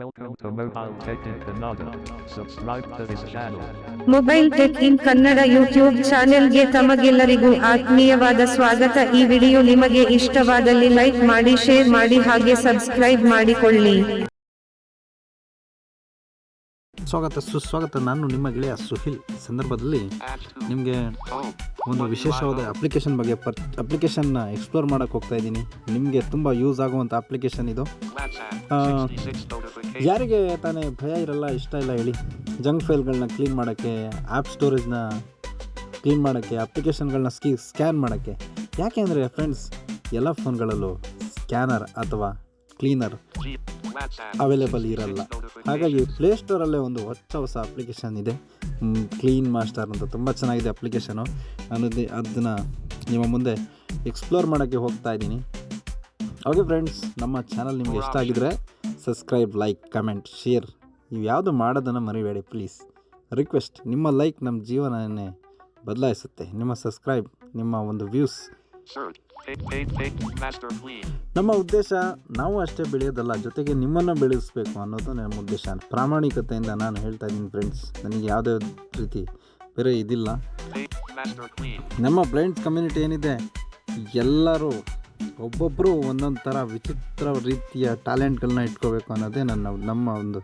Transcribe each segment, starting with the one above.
Welcome to Mobile Tech in Kannada. Subscribe to this channel. Mobile tech in Kannada YouTube ಚಾನೆಲ್ಗೆ ತಮಗೆಲ್ಲರಿಗೂ ಆತ್ಮೀಯವಾದ ಸ್ವಾಗತ ಈ ವಿಡಿಯೋ ನಿಮಗೆ ಇಷ್ಟವಾದಲ್ಲಿ ಲೈಕ್ ಮಾಡಿ ಶೇರ್ ಮಾಡಿ ಹಾಗೆ ಸಬ್ಸ್ಕ್ರೈಬ್ ಮಾಡಿಕೊಳ್ಳಿ ಸ್ವಾಗತ, ಸುಸ್ವಾಗತ ನಾನು ನಿಮ್ಮ ಗೆಳೆಯ ಸುಹಿಲ್. ಸಂದರ್ಭದಲ್ಲಿ ನಿಮಗೆ ಒಂದು ವಿಶೇಷವಾದ ಅಪ್ಲಿಕೇಶನ್ ಬಗ್ಗೆ ಪರ್ ಅಪ್ಲಿಕೇಶನ್ನ ಎಕ್ಸ್ಪ್ಲೋರ್ ಮಾಡೋಕ್ಕೆ ಹೋಗ್ತಾ ಇದ್ದೀನಿ. ನಿಮಗೆ ತುಂಬ ಯೂಸ್ ಆಗುವಂಥ ಅಪ್ಲಿಕೇಶನ್ ಇದು. ಯಾರಿಗೆ ತಾನೇ ಭಯ ಇರಲ್ಲ, ಇಷ್ಟ ಇಲ್ಲ ಹೇಳಿ. ಜಂಕ್ ಫೈಲ್ಗಳನ್ನ ಕ್ಲೀನ್ ಮಾಡೋಕ್ಕೆ ಆ್ಯಪ್ ಸ್ಟೋರೇಜ್ನ ಕ್ಲೀನ್ ಮಾಡೋಕ್ಕೆ ಅಪ್ಲಿಕೇಶನ್ಗಳನ್ನ ಸ್ಕಿ ಸ್ಕ್ಯಾನ್ ಮಾಡೋಕ್ಕೆ. ಯಾಕೆ ಅಂದರೆ ಫ್ರೆಂಡ್ಸ್ ಎಲ್ಲ ಫೋನ್ಗಳಲ್ಲೂ ಸ್ಕ್ಯಾನರ್ ಅಥವಾ ಕ್ಲೀನರ್ ಅವೈಲೇಬಲ್ ಇರಲ್ಲ. ಹಾಗಾಗಿ ಪ್ಲೇಸ್ಟೋರಲ್ಲೇ ಒಂದು ಹೊಸ ಹೊಸ ಅಪ್ಲಿಕೇಶನ್ ಇದೆ. ಕ್ಲೀನ್ ಮಾಸ್ಟರ್ ಅಂತ ತುಂಬ ಚೆನ್ನಾಗಿದೆ ಅಪ್ಲಿಕೇಶನು ನಾನು ಅದನ್ನು ನಿಮ್ಮ ಮುಂದೆ ಎಕ್ಸ್ಪ್ಲೋರ್ ಮಾಡೋಕ್ಕೆ ಹೋಗ್ತಾ ಇದ್ದೀನಿ. ಓಕೆ ಫ್ರೆಂಡ್ಸ್ ನಮ್ಮ ಚಾನಲ್ ನಿಮಗೆ ಇಷ್ಟ ಆಗಿದ್ರೆ ಸಬ್ಸ್ಕ್ರೈಬ್ ಲೈಕ್ ಕಮೆಂಟ್ ಶೇರ್ ನೀವು ಯಾವುದು ಮಾಡೋದನ್ನು ಮರಿಬೇಡಿ ಪ್ಲೀಸ್ ರಿಕ್ವೆಸ್ಟ್ ನಿಮ್ಮ ಲೈಕ್ ನಮ್ಮ ಜೀವನವನ್ನೇ ಬದಲಾಯಿಸುತ್ತೆ. ನಿಮ್ಮ ಸಬ್ಸ್ಕ್ರೈಬ್ ನಿಮ್ಮ ಒಂದು ವ್ಯೂಸ್ ನಮ್ಮ ಉದ್ದೇಶ ನಾವು ಅಷ್ಟೇ ಬೆಳೆಯೋದಲ್ಲ ಜೊತೆಗೆ ನಿಮ್ಮನ್ನು ಬೆಳೆಸಬೇಕು ಅನ್ನೋದು ನಮ್ಮ ಉದ್ದೇಶ. ಪ್ರಾಮಾಣಿಕತೆಯಿಂದ ನಾನು ಹೇಳ್ತಾ ಇದ್ದೀನಿ ಫ್ರೆಂಡ್ಸ್ ನನಗೆ ಯಾವುದೇ ರೀತಿ ಬೇರೆ ಇದಿಲ್ಲ. ನಮ್ಮ ಬ್ಲೈಂಡ್ ಕಮ್ಯುನಿಟಿ ಏನಿದೆ ಎಲ್ಲರೂ ಒಬ್ಬೊಬ್ಬರು ಒಂದೊಂದು ಥರ ವಿಚಿತ್ರ ರೀತಿಯ ಟ್ಯಾಲೆಂಟ್ಗಳನ್ನ ಇಟ್ಕೋಬೇಕು ಅನ್ನೋದೇ ನನ್ನ ನಮ್ಮ ಒಂದು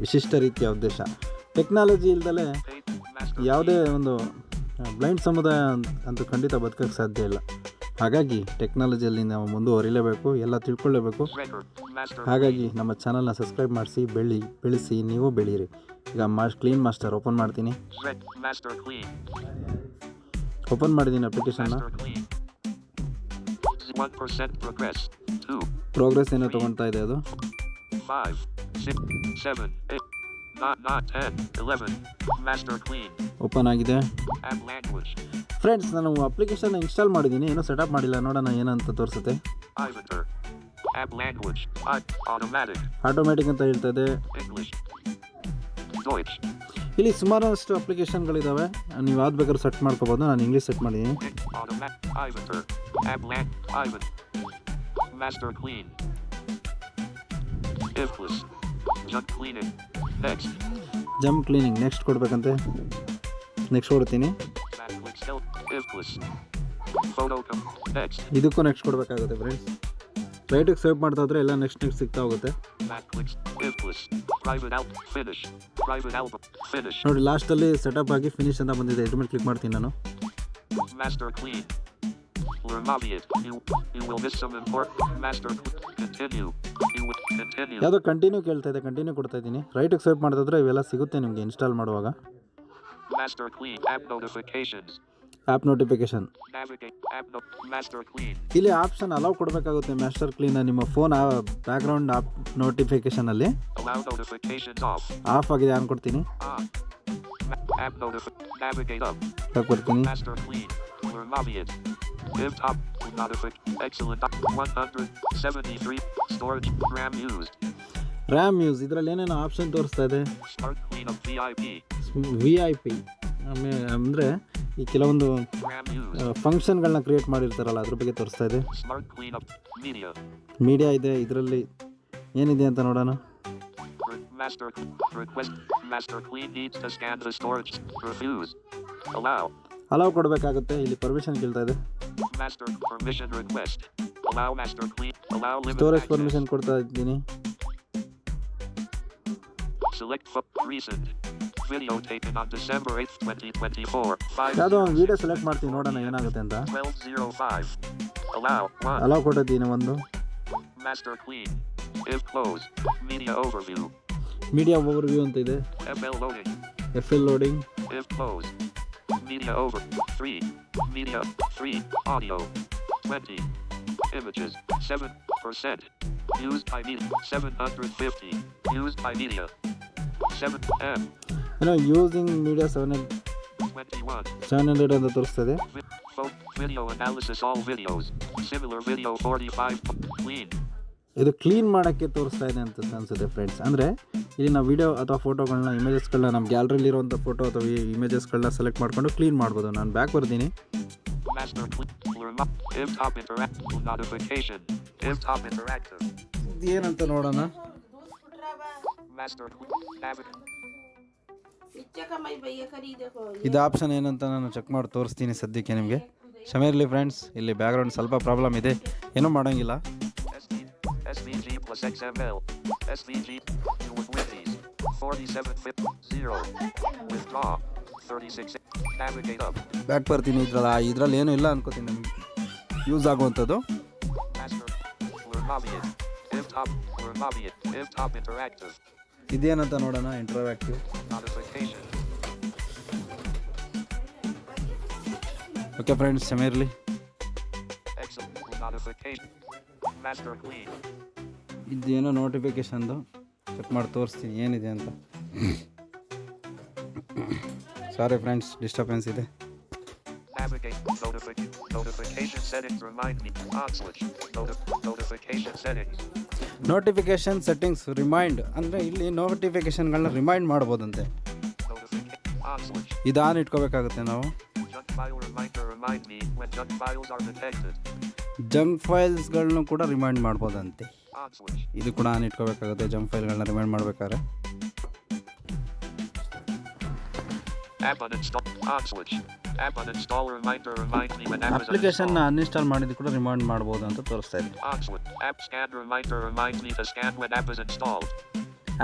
ವಿಶಿಷ್ಟ ರೀತಿಯ ಉದ್ದೇಶ. ಟೆಕ್ನಾಲಜಿ ಇಲ್ದಲೇ ಯಾವುದೇ ಒಂದು ಬ್ಲೈಂಡ್ ಸಮುದಾಯ ಅಂತ- ಖಂಡಿತ ಬದುಕೋಕ್ಕೆ ಸಾಧ್ಯ ಇಲ್ಲ. ಹಾಗಾಗಿ ಟೆಕ್ನಾಲಜಿಯಲ್ಲಿ ನಾವು ಮುಂದುವರಿಲೇಬೇಕು, ಎಲ್ಲ ತಿಳ್ಕೊಳ್ಳೇಬೇಕು. ಹಾಗಾಗಿ ನಮ್ಮ ಚಾನಲ್ನ ಸಬ್ಸ್ಕ್ರೈಬ್ ಮಾಡಿಸಿ ಬೆಳಿ ಬೆಳೆಸಿ, ನೀವು ಬೆಳೀರಿ. ಈಗ ಮಾಸ್ಟ್ ಕ್ಲೀನ್ ಮಾಸ್ಟರ್ ಓಪನ್ ಮಾಡ್ತೀನಿ. ಓಪನ್ ಮಾಡಿದ್ದೀನಿ ಅಪ್ಲಿಕೇಶನ್ನ ಪ್ರೋಗ್ರೆಸ್ ಏನೋ ತೊಗೊಳ್ತಾ ಇದೆ ಅದು. ಓಪನ್ ಆಗಿದೆ. ಫ್ರೆಂಡ್ಸ್ ನಾನು ಅಪ್ಲಿಕೇಶನ್ ಇನ್ಸ್ಟಾಲ್ ಮಾಡಿದ್ದೀನಿ. ಏನೂ ಸೆಟಪ್ ಮಾಡಿಲ್ಲ. ನೋಡೋಣ ಏನಂತ ತೋರಿಸುತ್ತೆ. ಆಟೋಮ್ಯಾಟಿಕ್ ಅಂತ ಇರ್ತಾಯಿದೆ ಆಂಗ್ಲಿಶ್ ಇಲ್ಲಿ ಸುಮಾರಷ್ಟು ಅಪ್ಲಿಕೇಶನ್ಗಳಿದ್ದಾವೆ ನೀವು ಯಾವ್ದು ಬೇಕಾದ್ರೂ ಸೆಟ್ ಮಾಡ್ಕೋಬೋದು. ನಾನು ಇಂಗ್ಲೀಷ್ ಸೆಟ್ ಮಾಡಿದ್ದೀನಿ. ಕಾಲ್ ಆಮ್ ಮ್ಯಾಕ್ ಆಯ್ ಬೈ Next. ಜಂಪ್ ಕ್ಲೀನಿಂಗ್ ನೆಕ್ಸ್ಟ್ ಕೊಡ್ಬೇಕಂತೆ. ನೆಕ್ಸ್ಟ್ ಕೊಡ್ತೀನಿ. ಇದಕ್ಕೂ ನೆಕ್ಸ್ಟ್ ಕೊಡಬೇಕಾಗುತ್ತೆ ಫ್ರೆಂಡ್ಸ್ ರೈಟಿಗೆ ಸೇವ್ ಮಾಡ್ತಾ ಹೋದ್ರೆ ಎಲ್ಲ ನೆಕ್ಸ್ಟ್ ನೆಕ್ಸ್ಟ್ ಸಿಗ್ತಾ ಹೋಗುತ್ತೆ. ನೋಡಿ ಲಾಸ್ಟಲ್ಲಿ ಸೆಟಪ್ ಆಗಿ ಫಿನಿಶ್ ಅಂತ ಬಂದಿದೆ. ಇದ್ರ ಮೇಲೆ ಕ್ಲಿಕ್ ಮಾಡ್ತೀನಿ ನಾನು. Master ಯಾವುದೋ ಕಂಟಿನ್ಯೂ ಕೇಳ್ತಾ ಇದೆ ಕಂಟಿನ್ಯೂ ಕೊಡ್ತಾ ಇದ್ದೀನಿ. ರೈಟಿಗೆ ಮಾಡ್ತಾ ಮಾಡಿದ್ರೆ ಇವೆಲ್ಲ ಸಿಗುತ್ತೆ ನಿಮಗೆ ಇನ್ಸ್ಟಾಲ್ ಮಾಡುವಾಗ. ಆ್ಯಪ್ ನೋಟಿಫಿಕೇಶನ್ ಇಲ್ಲಿ ಆಪ್ಷನ್ ಅಲೌ ಕೊಡಬೇಕಾಗುತ್ತೆ ಮ್ಯಾಸ್ಟರ್ ಕ್ಲೀನ್ ನಿಮ್ಮ ಫೋನ್ ಬ್ಯಾಕ್ಗ್ರೌಂಡ್ ಆಪ್ ನೋಟಿಫಿಕೇಶನ್ ಅಲ್ಲಿ. ಆಫ್ ಆಗಿದೆ ಅನ್ಕೊಡ್ತೀನಿ app app notification Ma- top, not a up. top. Notific. Excellent. 173. Storage. RAM used. RAM use ಇದರಲ್ಲಿ ಏನೇನು ಆಪ್ಷನ್ ತೋರಿಸ್ತಾ ಇದೆ. ವಿ ಐ ಪಿ ಆಮೇಲೆ ಅಂದರೆ ಈ ಕೆಲವೊಂದು. ಫಂಕ್ಷನ್ಗಳನ್ನ ಕ್ರಿಯೇಟ್ ಮಾಡಿರ್ತಾರಲ್ಲ ಅದ್ರ ಬಗ್ಗೆ ತೋರಿಸ್ತಾ ಇದೆ. ಮೀಡಿಯಾ ಇದೆ ಇದರಲ್ಲಿ ಏನಿದೆ ಅಂತ ನೋಡೋಣ Re- Master request. Master clean needs to scan the storage. Refuse. Allow. Allow ಕೊಡಬೇಕಾಗುತ್ತೆ ಇಲ್ಲಿ ಪರ್ಮಿಷನ್ ಕೇಳ್ತಾ ಇದೆ Master permission request. Allow master clean. Allow limit Storage access. permission ಕೊಡ್ತಾ ಇದ್ದೀನಿ Select for recent. Video taken on December 8th, 2024. 5 ಯಾವುದೋ ಒಂದು video select ಮಾಡ್ತೀನಿ ನೋಡೋಣ ಏನಾಗುತ್ತೆ ಅಂತ 1205. Allow. 1. ಅಲೌ ಕೊಟ್ಟಿದ್ದೀನಿ ಒಂದು Master clean. If close. Media overview. Media overview ಅಂತ ಇದೆ FL loading. FL loading. If closed. Media over. 3. Media. 3. Audio. 20. Images. 7%. Used by media. 750. Used by media. 7 M. ಏನೋ using media seven 21. Seven hundred ಅಂತ ತೋರಿಸ್ತದೆ Vi- Phone. Video analysis all videos. Similar video 45. Clean. ಇದು clean ಮಾಡೋಕ್ಕೆ ತೋರಿಸ್ತಾ ಇದೆ ಅಂತ ಅನಿಸುತ್ತೆ friends ಅಂದರೆ ಇಲ್ಲಿನ ವೀಡಿಯೋ ಅಥವಾ ಫೋಟೋಗಳನ್ನ ಇಮೇಜಸ್ಗಳನ್ನ ನಮ್ಮ ಗ್ಯಾಲರಿಲಿ ಇರುವಂಥ ಫೋಟೋ ಅಥವಾ ಈ ಇಮೇಜಸ್ಗಳನ್ನ ಸೆಲೆಕ್ಟ್ ಮಾಡಿಕೊಂಡು ಕ್ಲೀನ್ ಮಾಡ್ಬೋದು. ನಾನು ಬ್ಯಾಕ್ ಬರ್ತೀನಿ. ಏನಂತ ನೋಡೋಣ? ಇದು ಆಪ್ಷನ್ ಏನಂತ ನಾನು ಚೆಕ್ ಮಾಡಿ ತೋರಿಸ್ತೀನಿ ಸದ್ಯಕ್ಕೆ ನಿಮಗೆ. ಕ್ಷಮೆ ಫ್ರೆಂಡ್ಸ್ ಇಲ್ಲಿ ಬ್ಯಾಕ್ಗ್ರೌಂಡ್ ಸ್ವಲ್ಪ ಪ್ರಾಬ್ಲಮ್ ಇದೆ. ಏನೂ ಮಾಡೋಂಗಿಲ್ಲ. ಸೋನಿ ಲೆವೆನ್ ಸ್ಟೋರ್ ಇಸ್ ಎಕ್ಸೆಕ್ ಟ್ಯಾಬ್ಲೆಟ್ ಬ್ಯಾಟ್ ಬರ್ತೀನಿ ಇದ್ರಲ್ಲ. ಇದ್ರಲ್ಲಿ ಏನೂ ಇಲ್ಲ ಅನ್ಕೋತೀನಿ ನಿಮ್ಗೆ. ಯೂಸ್ ಆಗುವಂಥದ್ದು. ಇದೇನಂತ ನೋಡೋಣ? ಇಂಟ್ರಾಕ್ಟಿವ್ ಓಕೆ ಫ್ರೆಂಡ್ಸ್ ಸಮಯ ಇರಲಿ ಇದೇನೋ ನೋಟಿಫಿಕೇಶನ್ದು ಚೆಕ್ ಮಾಡಿ ತೋರಿಸ್ತೀನಿ ಏನಿದೆ ಅಂತ. ಸಾರಿ ಫ್ರೆಂಡ್ಸ್ ಡಿಸ್ಟರ್ಬೆನ್ಸ್ ಇದೆ. ನೋಟಿಫಿಕೇಶನ್ ಸೆಟ್ಟಿಂಗ್ಸ್ ರಿಮೈಂಡ್ ಅಂದರೆ ಇಲ್ಲಿ ನೋಟಿಫಿಕೇಶನ್ಗಳನ್ನ ರಿಮೈಂಡ್ ಮಾಡ್ಬೋದಂತೆ. ಇದು ಆನ್ ಇಟ್ಕೋಬೇಕಾಗುತ್ತೆ ನಾವು. ಜಂಕ್ ಫೈಲ್ಸ್ಗಳನ್ನು ಕೂಡ ರಿಮೈಂಡ್ ಮಾಡ್ಬೋದಂತೆ. ಇದು ಕೂಡ ಆನ್ ಇಟ್ಕೋಬೇಕಾಗುತ್ತೆ. ಜಂಪ್ ಫೈಲ್ಗಳನ್ನ ರಿಮೈಂಡ್ ಮಾಡಬೇಕಾದ್ರೆ. ಅಪ್ಲಿಕೇಶನ್ ಅನ್ಇನ್ಸ್ಟಾಲ್ ಮಾಡಿದ್ದು ಕೂಡ ರಿಮೈಂಡ್ ಮಾಡ್ಬೋದು ಅಂತ ತೋರಿಸ್ತಾ ಇದೆ.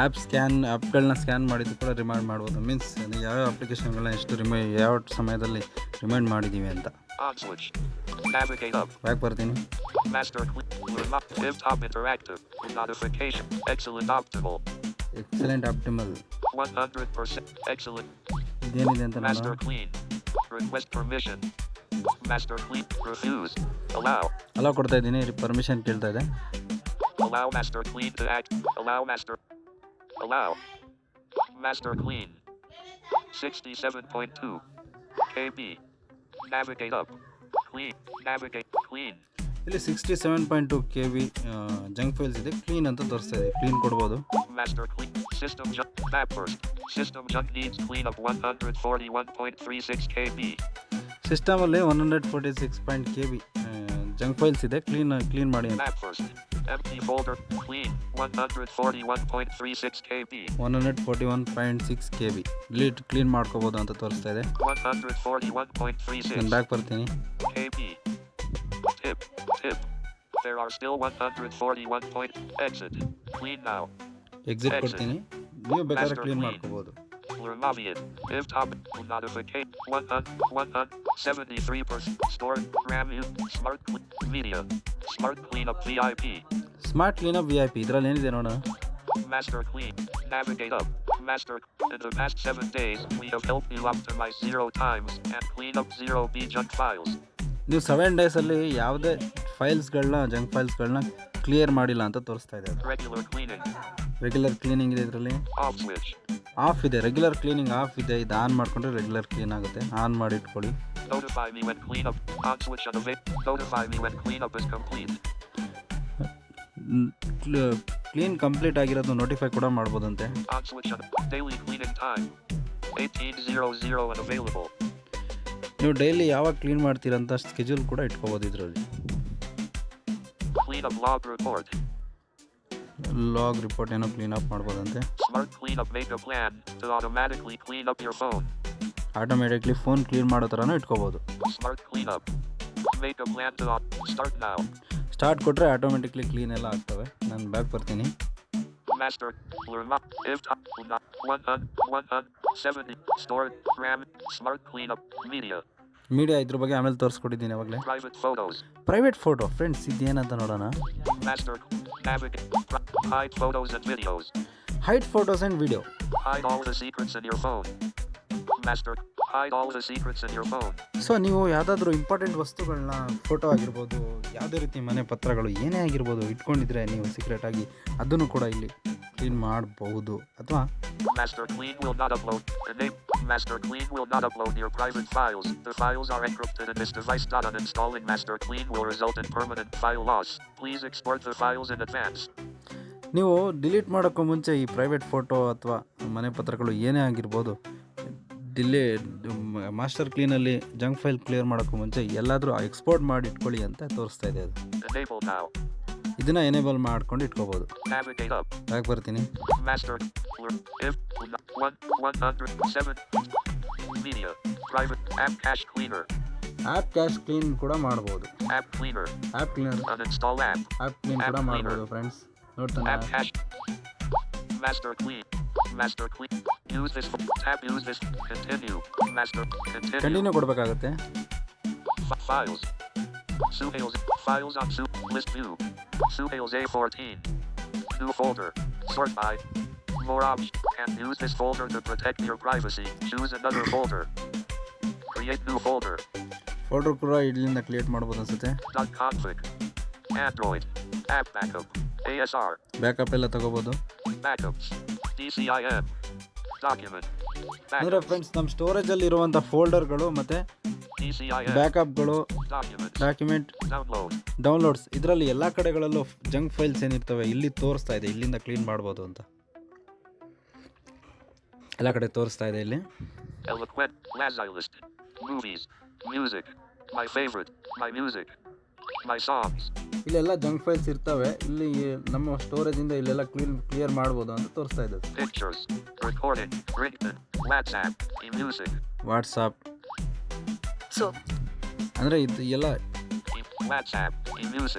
ಆ್ಯಪ್ ಸ್ಕ್ಯಾನ್ ಆ್ಯಪ್ಗಳನ್ನ ಸ್ಕ್ಯಾನ್ ಮಾಡಿದ್ದು ಕೂಡ ರಿಮೈಂಡ್ ಮಾಡ್ಬೋದು. ಮೀನ್ಸ್ ಯಾವ್ಯಾವ ಅಪ್ಲಿಕೇಶನ್ಗಳನ್ನ ಎಷ್ಟು ರಿಮೈ ಯಾವ ಸಮಯದಲ್ಲಿ ರಿಮೈಂಡ್ ಮಾಡಿದ್ದೀವಿ ಅಂತ. Navigate up. ಬ್ಯಾಕ್ ಬರ್ತೀನಿ Master Remo- Div top interactive. Notification. Excellent optimal. Excellent optimal 100% excellent. ಇದೇನಿದೆ ಅಂತ Master ನೋಡೋಣ clean. Request permission. Master clean. Refuse. Allow. Allow ಕೊಡ್ತಾ ಇದ್ದೀನಿ ಪರ್ಮಿಷನ್ ಕೇಳ್ತಾ ಇದೆ Allow master clean to act. Allow master. Allow. Master clean. 67.2 KB. Navigate up. Clean. Navigate clean ಇಲ್ಲಿ sixty seven point two K B junk files ಇದೆ. Clean ಅಂತ ತೋರಿಸ್ತಾ ಇದೆ. Clean ಕೊಡ್ಬೋದು. Master clean system junk ಫ್ಯಾಪರ್ಸ್ system junk needs clean up one hundred forty one point three six 141.36 KB. ಸಿಸ್ಟಮಲ್ಲಿ one hundred forty six point K B junk files ಇದೆ. Clean clean ಮಾಡಿ ಅಂತ. Empty folder. Clean. 141.36 KB. One hundred forty one point six K V delete clean ಮಾಡ್ಕೋಬೋದು ಅಂತ ತೋರಿಸ್ತಾ ಇದೆ 141.36 ನಾನು back ಬರ್ತೀನಿ KB. Tip. Tip. There are still 141 point. Exit. Clean now. Exit Exit. ಕೊಡ್ತೀನಿ ನೀವು ಬೇಕಾದ್ರೆ Master ಕ್ಲೀನ್ clean. ಮಾಡ್ಕೋಬೋದು Lernavian. If top. Notification. 173% stored. RAM. u- Smart cle- media. Smart cleanup VIP. Smart cleanup V I P ಇದರಲ್ಲಿ ಏನಿದೆ ನೋಡೋಣ Master clean. Navigate up. Master. In the past seven days, we have helped you optimize zero times and clean up zero B junk files. ನೀವು seven ಡೇಸಲ್ಲಿ ಯಾವುದೇ ಫೈಲ್ಸ್ಗಳನ್ನ junk ಫೈಲ್ಸ್ಗಳನ್ನ clear ಮಾಡಿಲ್ಲ ಅಂತ ತೋರಿಸ್ತಾ ಇದೆ Regular cleaning. ರೆಗ್ಯುಲರ್ ಕ್ಲೀನಿಂಗ್ ಇದರಲ್ಲಿ? Off ಇದೆ regular cleaning off ಇದೆ. ಇದು ಆನ್ ಮಾಡಿಕೊಂಡ್ರೆ ರೆಗ್ಯುಲರ್ ಕ್ಲೀನ್ ಆಗುತ್ತೆ. ಆನ್ ಮಾಡಿ ಇಟ್ಕೊಳ್ಳಿ. ಕ್ಲೀನ್ ಕಂಪ್ಲೀಟ್ ಆಗಿರೋದು ನೋಟಿಫೈ ಕೂಡ ಮಾಡ್ಬೋದಂತೆ. ನೀವು ಡೈಲಿ ಯಾವಾಗ ಕ್ಲೀನ್ ಮಾಡ್ತೀರಂತ ಸ್ಕೆಜ್ಯೂಲ್ ಕೂಡ ಇಟ್ಕೋಬೋದು ಇದರಲ್ಲಿ. ಮೀನು ಅಲಾಬ್ಬೇಕು ಅವರಿಗೆ ಲಾಗ್ ರಿಪೋರ್ಟ್ ಏನೋ ಕ್ಲೀನ್ ಅಪ್ ಮಾಡ್ಬೋದು ಅಂತ ಸ್ಮರ್ಕ್ ಫೋನ್ ಕ್ಲೀನ್ ಮಾಡೋ ಥರನೂ ಇಟ್ಕೋಬೋದು. ಸ್ಮಾರ್ತ್ ಕ್ವಿಲ್ ಅಪ್ ಪ್ಲೇಟ್ ಕ್ಲ್ಯಾನ್ ಸ್ಟಾರ್ಟ್ ಲಾಬ್ ಸ್ಟಾರ್ಟ್ ಕೊಟ್ಟರೆ ಆಟೋಮೆಟಿಕ್ಲಿ ಕ್ಲೀನ್ ಎಲ್ಲ ಆಗ್ತವೆ. ನಾನು ಬ್ಯಾಕ್ ಬರ್ತೀನಿ. ಮೀಡಿಯಾ ಮ್ಯಾಮ್ ಇದ್ರ ಬಗ್ಗೆ ಆಮೇಲೆ ತೋರಿಸ್ಕೊಟ್ಟಿದ್ದೀನಿ ಆವಾಗಲೇ ಪ್ರೈವೇಟ್ ಫೋಟೋ ಫ್ರೆಂಡ್ಸ್ ಇದೇನು ಅಂತ ನೋಡೋಣ. Hide photos and videos. Hide photos and video. Hide all the secrets in your phone. Master. Hide all the secrets in your phone. So ನೀವು ಯಾವುದಾದ್ರೂ ಇಂಪಾರ್ಟೆಂಟ್ ವಸ್ತುಗಳನ್ನ ಫೋಟೋ ಆಗಿರ್ಬೋದು ಯಾವುದೇ ರೀತಿ ಮನೆ ಪತ್ರಗಳು ಏನೇ ಆಗಿರ್ಬೋದು ಇಟ್ಕೊಂಡಿದ್ರೆ ನೀವು ಸೀಕ್ರೆಟಾಗಿ ಅದನ್ನು ಕೂಡ ಇಲ್ಲಿ ಕ್ಲೀನ್ ಮಾಡಬಹುದು ಅಥವಾ Master Clean will not upload. The name. Master Clean will not upload your private files. The files are encrypted in this device. Not uninstalling Master Clean will result in permanent file loss. Please export the files in advance. ನೀವು delete ಮಾಡೋಕ್ಕೂ ಮುಂಚೆ ಈ private photo ಅಥವಾ ಮನೆ ಪತ್ರಗಳು ಏನೇ ಆಗಿರ್ಬೋದು delay master ಕ್ಲೀನಲ್ಲಿ ಜಂಕ್ ಫೈಲ್ ಕ್ಲಿಯರ್ ಮಾಡೋಕ್ಕೂ ಮುಂಚೆ ಎಲ್ಲಾದರೂ ಎಕ್ಸ್ಪೋರ್ಟ್ ಮಾಡಿ ಇಟ್ಕೊಳ್ಳಿ ಅಂತ ತೋರಿಸ್ತಾ ಇದೆ ಅದು. ಇದನ್ನು ಎನೇಬಲ್ ಮಾಡ್ಕೊಂಡು ಇಟ್ಕೋಬೋದು. ಯಾಕೆ ಬರ್ತೀನಿ. ಆ್ಯಪ್ ಕ್ಯಾಶ್ ಕ್ಲೀನ್ ಕೂಡ ಮಾಡ್ಬೋದು. App cleaner app cleaner. App clean ಕೂಡ ಮಾಡಬಹುದು ಮಾಡ್ಬೋದು ಫ್ರೆಂಡ್ಸ್ ನೋಡ್ತಾನೆ App cache. Master clean. Master clean. Use this. Tab use this. Continue. Master. Continue. Continue ಕೊಡಬೇಕಾಗುತ್ತೆ F- files. Suhails. Files on Su. List view. Suhails A14. New folder. Sort by. More options. Can use this folder to protect your privacy. Choose another folder. Create new folder. Folder ಕೂಡ ಇಲ್ಲಿಂದ create ಮಾಡ್ಬೋದು ಅನ್ಸುತ್ತೆ Dot config. Android. App backup. ASR. Backup ಎಲ್ಲ ತಗೋಬೋದು Backups. DCIM. Document. ಅಂದರೆ. Friends ನಮ್ಮ ಸ್ಟೋರೇಜಲ್ಲಿ ಇರುವಂಥ ಫೋಲ್ಡರ್ಗಳು ಮತ್ತು DCIM. ಬ್ಯಾಕಪ್ಗಳು Documents. Document Download. ಡೌನ್ಲೋಡ್ಸ್ ಇದರಲ್ಲಿ ಎಲ್ಲ ಕಡೆಗಳಲ್ಲೂ ಜಂಕ್ ಫೈಲ್ಸ್ ಏನಿರ್ತವೆ ಇಲ್ಲಿ ತೋರಿಸ್ತಾ ಇದೆ ಇಲ್ಲಿಂದ ಕ್ಲೀನ್ ಮಾಡ್ಬೋದು ಅಂತ ಎಲ್ಲ ಕಡೆ ತೋರಿಸ್ತಾ ಇದೆ ಇಲ್ಲಿ Eloquent. Music Movies. Music. My favorite. My music. My songs. ಇಲ್ಲೆಲ್ಲ ಜಂಕ್ ಫೈಲ್ಸ್ ಇರ್ತವೆ ಇಲ್ಲಿ ನಮ್ಮ ಸ್ಟೋರೇಜಿಂದ ಇಲ್ಲೆಲ್ಲ ಕ್ಲೀನ್ ಕ್ಲಿಯರ್ ಮಾಡಬಹುದು ಅಂತ ತೋರಿಸ್ತಾ ಇದೆ. ವಾಟ್ಸಾಪ್ ಅಂದರೆ ಇದು ಎಲ್ಲ.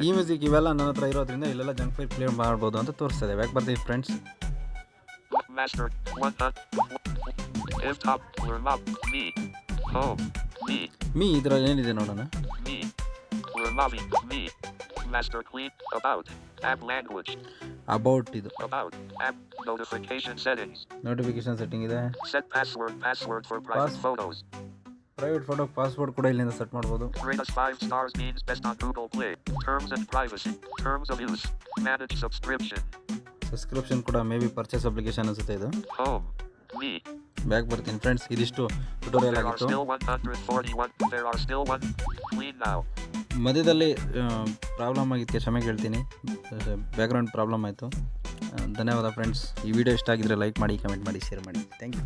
ಈ ಮ್ಯೂಸಿಕ್ ಇವೆಲ್ಲ ನನ್ನ ಹತ್ರ ಇರೋದ್ರಿಂದ ಇಲ್ಲೆಲ್ಲ ಜಂಕ್ ಫೈಲ್ ಕ್ಲಿಯರ್ ಮಾಡಬಹುದು ಅಂತ ತೋರಿಸ್ತಾ ಇದೆ ಯಾಕೆ ಬರ್ತೀವಿ friends Master. One. If top. Learn up. Me. Home. Me. Me ಇದ್ರಲ್ಲಿ ಏನಿದೆ ನೋಡೋಣ Me. Learn Me. Master clean. About. App language. About ಇದು About. App. Notification settings. Notification setting ಇದೆ Set password. Password for private Pass- photos. Private photo password ಕೂಡ ಇಲ್ಲಿಂದ set ಮಾಡ್ಬೋದು Rate us 5 stars means best on Google Play. Terms and privacy. Terms of use. Manage subscription. Subscription ಕೂಡ may be purchase application ಅನ್ಸುತ್ತೆ ಇದು Home. Me. Back ಬರ್ತೀನಿ friends ಇದಿಷ್ಟು tutorial ಆಗಿತ್ತು still 141. There are still one. Clean now. ಮಧ್ಯದಲ್ಲಿ problem ಆಗಿತ್ತು ಕ್ಷಮೆ ಕೇಳ್ತೀನಿ ಬ್ಯಾಕ್ಗ್ರೌಂಡ್ ಪ್ರಾಬ್ಲಮ್ ಆಯಿತು ಧನ್ಯವಾದ ಫ್ರೆಂಡ್ಸ್ ಈ ವಿಡಿಯೋ ಇಷ್ಟ ಆಗಿದ್ರೆ ಲೈಕ್ ಮಾಡಿ ಕಮೆಂಟ್ ಮಾಡಿ ಶೇರ್ ಮಾಡಿ ಥ್ಯಾಂಕ್ ಯು